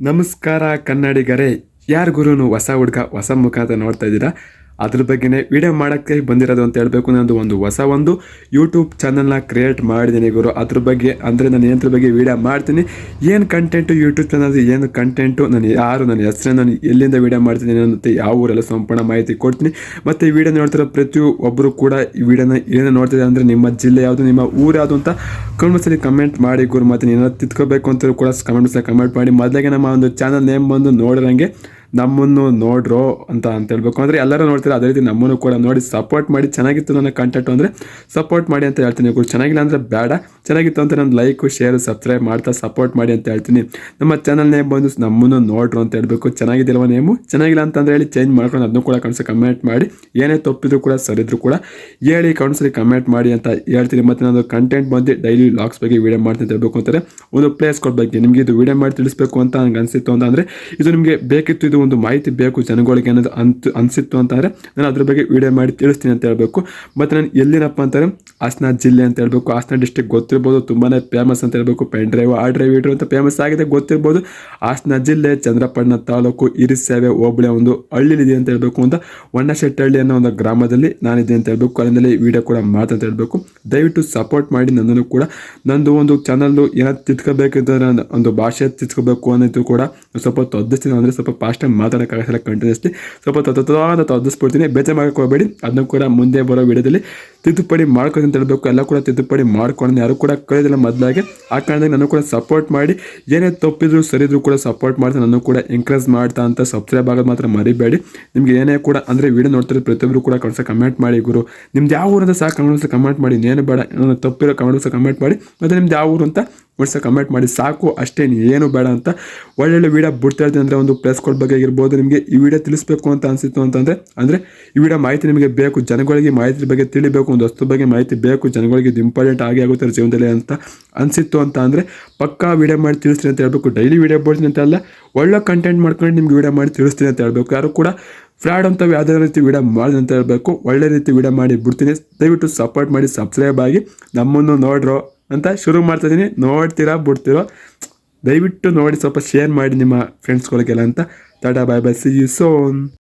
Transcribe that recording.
ನಮಸ್ಕಾರ ಕನ್ನಡಿಗರೇ ಯಾರು ಗುರುನು ಹೊಸ ಹುಡುಗ ಹೊಸ ಮುಖ ಅಂತ ನೋಡ್ತಾ ಇದ್ದೀರಾ? ಅದ್ರ ಬಗ್ಗೆನೇ ವಿಡಿಯೋ ಮಾಡೋಕ್ಕೆ ಬಂದಿರೋದು ಅಂತ ಹೇಳಬೇಕು. ನಾನು ಒಂದು ಹೊಸ ಒಂದು ಯೂಟ್ಯೂಬ್ ಚಾನಲ್ನ ಕ್ರಿಯೇಟ್ ಮಾಡಿದ್ದೀನಿ ಗುರು. ಅದ್ರ ಬಗ್ಗೆ, ಅಂದರೆ ನಾನು ಏನದ್ರ ಬಗ್ಗೆ ವಿಡಿಯೋ ಮಾಡ್ತೀನಿ. ಏನು ಕಂಟೆಂಟು ಯೂಟ್ಯೂಬ್ ಚಾನಲ್ ಏನು ಕಂಟೆಂಟು ನಾನು ಯಾರು, ನನ್ನ ಹೆಸರು ನಾನು ಎಲ್ಲಿಂದ ವಿಡಿಯೋ ಮಾಡ್ತೀನಿ ಮತ್ತು ಯಾವ ಊರೆಲ್ಲ ಸಂಪೂರ್ಣ ಮಾಹಿತಿ ಕೊಡ್ತೀನಿ. ಮತ್ತು ಈ ವಿಡಿಯೋ ನೋಡ್ತಿರೋ ಪ್ರತಿಯೊಬ್ಬರು ಕೂಡ ಈ ವಿಡಿಯೋನ ಏನು ನೋಡ್ತಿದ್ದಾರೆ ಅಂದರೆ ನಿಮ್ಮ ಜಿಲ್ಲೆ ಯಾವುದು, ನಿಮ್ಮ ಊರು ಯಾವುದು ಅಂತ ಕಮೆಂಟ್ಸಲ್ಲಿ ಕಮೆಂಟ್ ಮಾಡಿ ಗುರು. ಮತ್ತು ನೀನು ತಿದ್ಕೋಬೇಕು ಅಂತ ಕೂಡ ಕಮೆಂಟ್ಸಲ್ಲಿ ಕಮೆಂಟ್ ಮಾಡಿ. ಮೊದಲಿಗೆ ನಮ್ಮ ಒಂದು ಚಾನಲ್ ನೇಮ್ ಬಂದು ನೋಡಿರಂಗೆ. ನಮ್ಮನ್ನು ನೋಡ್ರೋ ಅಂತ ಅಂತ ಹೇಳ್ಬೇಕು. ಅಂದರೆ ಎಲ್ಲರೂ ನೋಡ್ತಾರೆ, ಅದೇ ರೀತಿ ನಮ್ಮನ್ನು ಕೂಡ ನೋಡಿ ಸಪೋರ್ಟ್ ಮಾಡಿ, ಚೆನ್ನಾಗಿತ್ತು ನನ್ನ ಕಂಟೆಂಟು ಅಂದರೆ ಸಪೋರ್ಟ್ ಮಾಡಿ ಅಂತ ಹೇಳ್ತೀನಿ. ಗುರು, ಚೆನ್ನಾಗಿಲ್ಲ ಅಂದರೆ ಬೇಡ. ಚೆನ್ನಾಗಿತ್ತು ಅಂತ ನಾನು ಲೈಕು ಶೇರ್ ಸಬ್ಸ್ಕ್ರೈಬ್ ಮಾಡ್ತಾ ಸಪೋರ್ಟ್ ಮಾಡಿ ಅಂತ ಹೇಳ್ತೀನಿ. ನಮ್ಮ ಚಾನಲ್ ನೇಮ್ ಬಂದು ನಮ್ಮನ್ನು ನೋಡ್ರು ಅಂತ ಹೇಳ್ಬೇಕು. ಚೆನ್ನಾಗಿದ್ದಿಲ್ವ ನೇಮು? ಚೆನ್ನಾಗಿಲ್ಲ ಅಂತಂದ್ರೆ ಹೇಳಿ ಚೇಂಜ್ ಮಾಡ್ಕೊಂಡು ಅದನ್ನು ಕೂಡ ಕಣಸ ಕಮೆಂಟ್ ಮಾಡಿ. ಏನೇ ತಪ್ಪಿದ್ರು ಕೂಡ, ಸರಿದ್ರು ಕೂಡ ಹೇಳಿ ಕೌನ್ಸಲಿ ಕಮೆಂಟ್ ಮಾಡಿ ಅಂತ ಹೇಳ್ತೀನಿ. ಮತ್ತು ನಾನು ಕಂಟೆಂಟ್ ಬಂದು ಡೈಲಿ ಲಾಗ್ಸ್ ಬಗ್ಗೆ ವೀಡಿಯೋ ಮಾಡ್ತೀನಿ ಅಂತ ಹೇಳ್ಬೇಕು ಅಂತಾರೆ. ಒಂದು ಪ್ಲೇಸ್ ಕೊಡ್ಬೇಕು. ಬಗ್ಗೆ ನಿಮಗೆ ಇದು ವೀಡಿಯೋ ಮಾಡಿ ತಿಳಿಸ್ಬೇಕು ಅಂತ ನನಗೆ ಅನಿಸಿತ್ತು ಅಂತ ಇದು ನಿಮಗೆ ಬೇಕಿತ್ತು, ಇದು ಒಂದು ಮಾಹಿತಿ ಬೇಕು ಜನಗಳಿಗೆ ಅನ್ನೋದು ಅಂತ ಅನಿಸಿತ್ತು ಅಂತಂದರೆ ನಾನು ಅದ್ರ ಬಗ್ಗೆ ವಿಡಿಯೋ ಮಾಡಿ ತಿಳಿಸ್ತೀನಿ ಅಂತ ಹೇಳಬೇಕು. ಮತ್ತು ನಾನು ಎಲ್ಲಿನಪ್ಪ ಅಂತಾರೆ? ಹಾಸನ ಜಿಲ್ಲೆ ಅಂತ ಹೇಳಬೇಕು. ಹಾಸನ ಡಿಸ್ಟಿಕ್ ಗೊತ್ತಿರ್ಬೋದು. ತುಂಬಾ ಫೇಮಸ್ ಅಂತ ಹೇಳಬೇಕು. ಪೆನ್ ಡ್ರೈವ್ ಆ ಡ್ರೈವ್ ಇಡ್ರು ಅಂತ ಫೇಮಸ್ ಆಗಿದೆ, ಗೊತ್ತಿರ್ಬೋದು. ಹಾಸನ ಜಿಲ್ಲೆ ಚಂದ್ರಪಟ್ಟಣ ತಾಲೂಕು ಹಿರಿಸೇವೆ ಹೋಬಳಿಯ ಒಂದು ಹಳ್ಳಿಲಿದೆ ಅಂತ ಹೇಳಬೇಕು. ಅಂತ ಹೊನ್ನಶೆಟ್ಟಹಳ್ಳಿ ಅನ್ನೋ ಒಂದು ಗ್ರಾಮದಲ್ಲಿ ನಾನಿದೆ ಅಂತ ಹೇಳಬೇಕು. ಅಲ್ಲಿಂದಲೇ ವಿಡಿಯೋ ಕೂಡ ಮಾಡ್ತಾ ಅಂತ ಹೇಳಬೇಕು. ದಯವಿಟ್ಟು ಸಪೋರ್ಟ್ ಮಾಡಿ ನನ್ನನ್ನು ಕೂಡ. ನಂದು ಒಂದು ಚಾನಲ್ಲು ಏನಾದ್ರು ತಿದ್ಕೋಬೇಕಿದ್ರೆ ಒಂದು ಭಾಷೆ ತಿದ್ಕೋಬೇಕು ಅನ್ನೋದು ಕೂಡ ಸ್ವಲ್ಪ ತೊದ್ದಿಸ್ತೀನಿ. ಅಂದರೆ ಸ್ವಲ್ಪ ಫಾಸ್ಟಾಗಿ ಮಾತಾಡೋಕ್ಕಾಗಲ್ಲ ಕಂಟಿನ್ಯೂಸ್ಲಿ ಸ್ವಲ್ಪ ತತ್ವಾದ ತದ್ದಿಸ್ಬಿಡ್ತೀನಿ ಬೇಜಾರು ಹೋಗಬೇಡಿ. ಅದನ್ನು ಕೂಡ ಮುಂದೆ ಬರೋ ವಿಡಿಯೋದಲ್ಲಿ ತಿದ್ದುಪಡಿ ಮಾಡ್ಕೊಂಡು ಅಂತ ಹೇಳಬೇಕು. ಎಲ್ಲ ಕೂಡ ತಿದ್ದುಪಡಿ ಮಾಡ್ಕೊಂಡು ಯಾರು ಕೂಡ ಕಳೆದಿಲ್ಲ ಮೊದಲಾಗೆ. ಆ ಕಾರಣದಾಗ ನಾನು ಕೂಡ ಸಪೋರ್ಟ್ ಮಾಡಿ. ಏನೇ ತಪ್ಪಿದ್ರು ಸರಿದ್ರು ಕೂಡ ಸಪೋರ್ಟ್ ಮಾಡ್ತಾ ನಾನು ಕೂಡ ಎಂಕರೇಜ್ ಮಾಡ್ತಾ ಅಂತ ಸಬ್ಸ್ಕ್ರೈಬ್ ಆಗೋದು ಮಾತ್ರ ಮರಿಬೇಡಿ. ನಿಮ್ಗೆ ಏನೇ ಕೂಡ ಅಂದರೆ ವಿಡಿಯೋ ನೋಡ್ತಾರೆ ಪ್ರತಿಯೊಬ್ಬರು ಕೂಡ ಕಳಿಸ ಕಮೆಂಟ್ ಮಾಡಿ ಗುರು. ನಿಮ್ದು ಯಾವ ಊರಂತ ಸಹ ಕಮೆಂಟ್ಸ್ ಕಮೆಂಟ್ ಮಾಡಿ. ಏನು ಬೇಡ. ನಾನು ತಪ್ಪಿರೋ ಕಮೆಂಟ್ಸ್ ಕಮೆಂಟ್ ಮಾಡಿ. ಮತ್ತು ನಿಮ್ದು ಯಾವ ಊರು ಅಂತ ವರ್ಷ ಕಮೆಂಟ್ ಮಾಡಿ ಸಾಕು, ಅಷ್ಟೇ ಏನು ಬೇಡ ಅಂತ ಒಳ್ಳೊಳ್ಳೆ ವೀಡಿಯೋ ಬಿಡ್ತಾ ಇರ್ತೀನಿ ಅಂದರೆ ಒಂದು ಪ್ಲೇಸ್ ಕೋಡ್ ಬಗ್ಗೆ ಇರ್ಬೋದು ನಿಮಗೆ ಈ ವಿಡಿಯೋ ತಿಳಿಸ್ಬೇಕು ಅಂತ ಅನಿಸಿತ್ತು ಅಂತಂದರೆ, ಅಂದರೆ ಈ ವಿಡಿಯೋ ಮಾಹಿತಿ ನಿಮಗೆ ಬೇಕು, ಜನಗಳಿಗೆ ಮಾಹಿತಿ ಬಗ್ಗೆ ತಿಳಿಬೇಕು, ಒಂದು ವಸ್ತು ಬಗ್ಗೆ ಮಾಹಿತಿ ಬೇಕು, ಜನಗಳಿಗೆ ಇದು ಇಂಪಾರ್ಟೆಂಟ್ ಆಗಿ ಆಗುತ್ತೆ ಜೀವನದಲ್ಲಿ ಅಂತ ಅನಿಸಿತ್ತು ಅಂತ ಅಂದರೆ ಪಕ್ಕಾ ವಿಡಿಯೋ ಮಾಡಿ ತಿಳಿಸ್ತೀನಿ ಅಂತ ಹೇಳ್ಬೇಕು. ಡೈಲಿ ವಿಡಿಯೋ ಬಿಡ್ತೀನಿ ಅಂತ ಅಲ್ಲ, ಒಳ್ಳೆ ಕಂಟೆಂಟ್ ಮಾಡ್ಕೊಂಡು ನಿಮ್ಗೆ ವಿಡಿಯೋ ಮಾಡಿ ತಿಳಿಸ್ತೀನಿ ಅಂತ ಹೇಳ್ಬೇಕು. ಯಾರು ಕೂಡ ಫ್ರಾಡ್ ಅಂತ ಯಾವುದೇ ರೀತಿ ವಿಡಿಯೋ ಮಾಡಿದೆ ಅಂತ ಹೇಳಬೇಕು. ಒಳ್ಳೆ ರೀತಿ ವಿಡಿಯೋ ಮಾಡಿ ಬಿಡ್ತೀನಿ. ದಯವಿಟ್ಟು ಸಪೋರ್ಟ್ ಮಾಡಿ ಸಬ್ಸ್ಕ್ರೈಬ್ ಆಗಿ ನಮ್ಮನ್ನು ನೋಡ್ರೋ. ಅಂತ ಶುರು ಮಾಡ್ತಾ ಇದ್ದೀನಿ ನೋಡ್ತೀರಾ, ಬಿಡ್ತೀರೋ? ದಯವಿಟ್ಟು ನೋಡಿ, ಸ್ವಲ್ಪ ಶೇರ್ ಮಾಡಿ ನಿಮ್ಮ ಫ್ರೆಂಡ್ಸ್ಗಳಿಗೆಲ್ಲ ಅಂತ. Tata bye bye see you soon